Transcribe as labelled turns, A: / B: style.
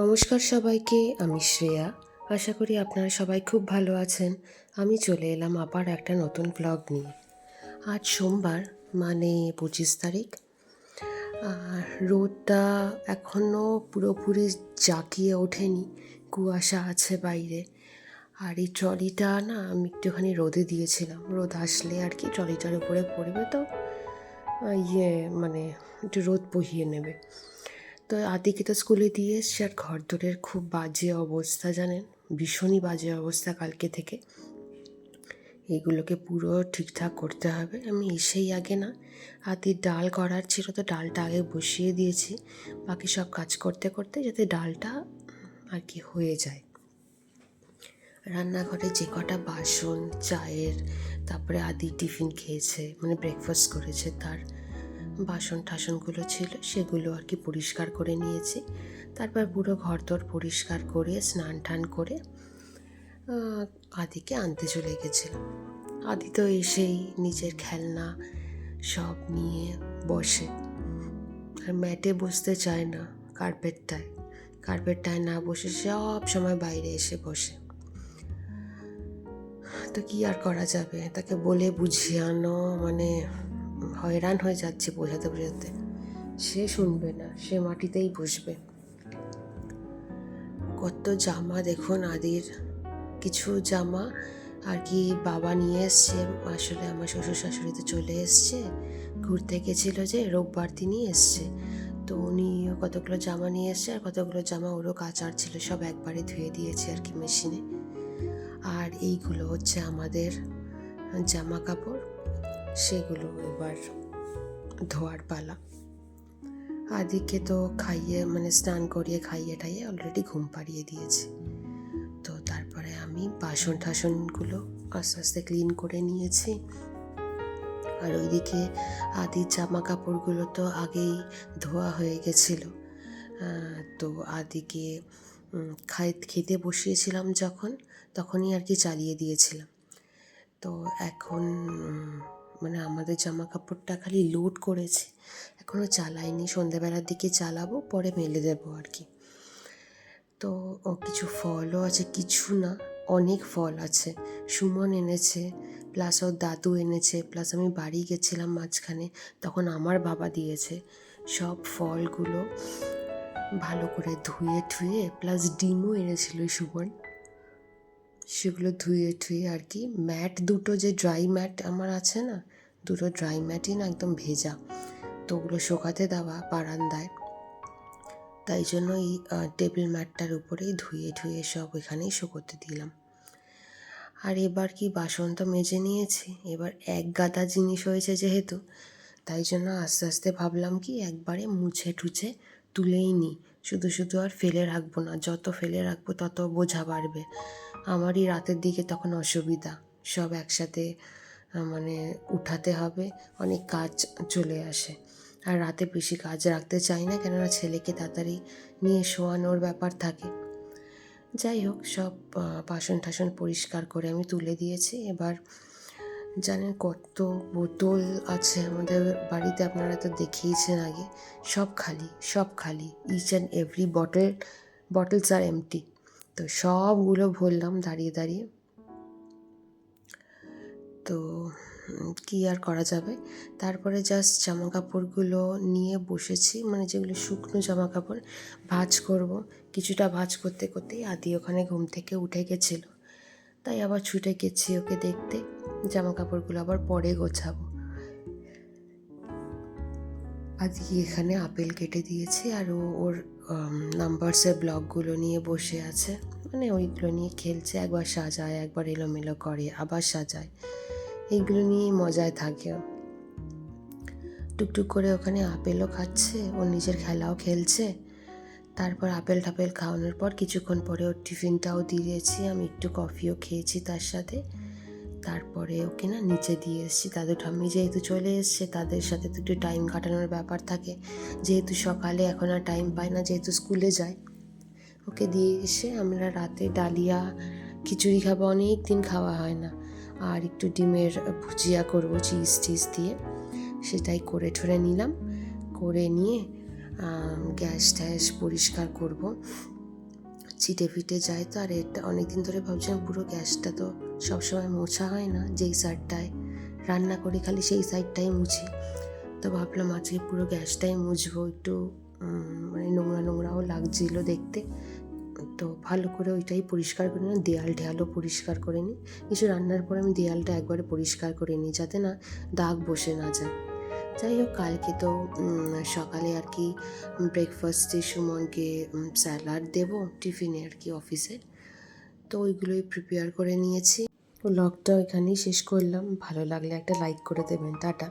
A: নমস্কার সবাইকে, আমি শ্রেয়া। আশা করি আপনারা সবাই খুব ভালো আছেন। আমি চলে এলাম আবার একটা নতুন ব্লগ নিয়ে। আজ সোমবার মানে পঁচিশ তারিখ। আর রোদটা এখনও পুরোপুরি জাঁকিয়ে ওঠেনি, কুয়াশা আছে বাইরে। আর এই ট্রলিটা না, আমি একটুখানি রোদে দিয়েছিলাম। রোদ আসলে আর কি ট্রলিটার উপরে পড়বে তো ইয়ে মানে একটু রোদ বহিয়ে নেবে। তো আদিকে তো স্কুলে দিয়ে এসছি আর ঘর দোরের খুব বাজে অবস্থা জানেন? ভীষণই বাজে অবস্থা কালকে থেকে। এগুলোকে পুরো ঠিকঠাক করতে হবে। আমি এসেই আগে না, আদির ডাল করার ছিল তো ডালটা আগে বসিয়ে দিয়েছি। বাকি সব কাজ করতে করতে যাতে ডালটা আর কি হয়ে যায়। রান্নাঘরে যে কটা বাসন, চায়ের, তারপরে আদি টিফিন খেয়েছে মানে ব্রেকফাস্ট করেছে তার বাসন টাসনগুলো ছিল, সেগুলো আর কি পরিষ্কার করে নিয়েছি। তারপর পুরো ঘর দর পরিষ্কার করে স্নান টান করে আদিকে আনতে চলে গেছিলাম। আদি তো এসেই নিজের খেলনা সব নিয়ে বসে। আর ম্যাটে বসতে চায় না কার্পেটটায়। কার্পেটটায় না বসে সব সময় বাইরে এসে বসে। তো কি আর করা যাবে? তাকে বলে বুঝিয়ে আনো মানে হয়রান হয়ে যাচ্ছে বোঝাতে বোঝাতে। সে শুনবে না, সে মাটিতেই বসবে। কত জামা দেখুন আদির। কিছু জামা আর কি বাবা নিয়ে এসছে, আসলে আমার শ্বশুর শাশুড়ি তো চলে এসছে। ঘুরতে গেছিল যে, রোববার দিনই এসছে। তো উনিও কতগুলো জামা নিয়ে এসছে আর কতগুলো জামা ওরও কাচার ছিল, সব একবারে ধুয়ে দিয়েছে আর কি মেশিনে। আর এইগুলো হচ্ছে আমাদের জামা কাপড় সেগুলো এবার ধোয়ার পালা। আদিকে তো খাইয়ে মানে স্নান করিয়ে, খাইয়ে টাইয়ে অলরেডি ঘুম পাড়িয়ে দিয়েছি। তো তারপরে আমি বাসন টাসনগুলো আস্তে আস্তে ক্লিন করে নিয়েছি। আর ওইদিকে আদির জামা কাপড়গুলো তো আগেই ধোয়া হয়ে গেছিল। তো আদিকে খাই, খেতে বসিয়েছিলাম যখন, তখনই আর কি চালিয়ে দিয়েছিলাম। তো এখন মানে আমাদের জামা কাপড়টা খালি লোড করেছে। এখনও চালাইনি, সন্ধেবেলার দিকে চালাবো, পরে মেলে দেবো আর কি। তো ও কিছু ফলও আছে, কিছু না, অনেক ফল আছে। সুমন এনেছে প্লাস ওর দাদু এনেছে প্লাস আমি বাড়ি গেছিলাম মাঝখানে, তখন আমার বাবা দিয়েছে সব ফলগুলো ভালো করে ধুয়ে ঠুয়ে প্লাস ডিমও এনেছিল সুমন। সেগুলো ধুয়ে ঠুয়ে আর কি। ম্যাট দুটো যে ড্রাই ম্যাট আমার আছে না, দুটো ড্রাই ম্যাটই না একদম ভেজা। তো ওগুলো শোকাতে দেওয়া বারান্দায়। তাই জন্য এই টেবিল ম্যাটটার উপরেই ধুয়ে ধুয়ে সব এখানেই শুকোতে দিলাম। আর এবার কি বাসন তো মেজে নিয়েছি, এবার এক গাদা জিনিস হয়েছে যেহেতু, তাই জন্য আস্তে আস্তে ভাবলাম কি একবারে মুছে টুছে তুলেই নিই শুধু শুধু আর ফেলে রাখব না, যত ফেলে রাখব তত বোঝা বাড়বে। আমারই রাতের দিকে তখন অসুবিধা। সব একসাথে মানে উঠাতে হবে, অনেক কাজ চলে আসে। আর রাতে বেশি কাজ রাখতে চাই না, কেননা ছেলেকে তাড়াতাড়ি নিয়ে শোয়ানোর ব্যাপার থাকে। যাই হোক, সব বাসন টাসন পরিষ্কার করে আমি তুলে দিয়েছি। এবার জানেন কত বোতল আছে আমাদের বাড়িতে, আপনারা তো দেখিয়েছেন আগে। সব খালি সব খালি। Each and every bottle bottles R empty তো সবগুলো ভরলাম দাঁড়িয়ে দাঁড়িয়ে। তো কি আর করা যাবে? তারপরে জাস্ট জামা কাপড়গুলো নিয়ে বসেছি মানে যেগুলো শুকনো জামা কাপড় ভাঁজ করব। কিছুটা ভাঁজ করতে, করতেই আদি ওখানে ঘুম থেকে উঠে গেছিল। তাই আবার ছুটে গেছি ওকে দেখতে জামা কাপড়গুলো আবার পরে গোছাবো। আদি এখানে আপেল কেটে দিয়েছে আর ও ওর নাম্বারসের ব্লগগুলো নিয়ে বসে আছে। মানে ওইগুলো নিয়ে খেলছে, একবার সাজায়, একবার এলোমেলো করে, আবার সাজায়। এইগুলো নিয়েই মজায় থাকে। টুকটুক করে ওখানে আপেলও খাচ্ছে, ও নিজের খেলাও খেলছে। তারপর আপেল টাপেল খাওয়ানোর পর কিছুক্ষণ পরে ওর টিফিনটাও দিয়েছি, আমি একটু কফিও খেয়েছি তার সাথে। তারপরে ওকে না নিচে দিয়ে এসেছি। দাদু ঠাম্মি যেহেতু চলে এসছে, তাদের সাথে তো একটু টাইম কাটানোর ব্যাপার থাকে। যেহেতু সকালে এখন আর টাইম পায় না, যেহেতু স্কুলে যায়। ওকে দিয়ে এসে আমরা রাতে ডালিয়া খিচুড়ি খাব অনেক দিন খাওয়া হয় না। আর একটু ডিমের ভুজিয়া করব চিজ টিজ দিয়ে। সেটাই করে ঠরে নিলাম। করে নিয়ে গ্যাস ট্যাস পরিষ্কার করব। ছিটে ফিটে যায় তো, আর এটা অনেকদিন ধরে ভাবছিলাম পুরো গ্যাসটা তো সবসময় মোছা হয় না যেই সাইডটায়। রান্না করি, খালি সেই সাইডটাই মুছি। তো ভাবলাম আজকে পুরো গ্যাসটাই মুছবো, একটু মানে নোংরা নোংরাও লাগছিল দেখতে। তো ভালো করে ওইটাই পরিষ্কার করে নিই দেয়াল ঢেয়ালও পরিষ্কার করে নিই। কিছু রান্নার পরে আমি দেয়ালটা একবারে পরিষ্কার করে নিই, যাতে না দাগ বসে না যায়। যাই হোক কালকে তো সকালে আর কি ব্রেকফাস্টে সুমনকে স্যালাড দেব, টিফিনে আর কি অফিসে তো ওইগুলোই প্রিপেয়ার করে নিয়েছি। ব্লগটা এখানেই শেষ করলাম। ভালো লাগলে একটা লাইক করে দেবেন। টাটা।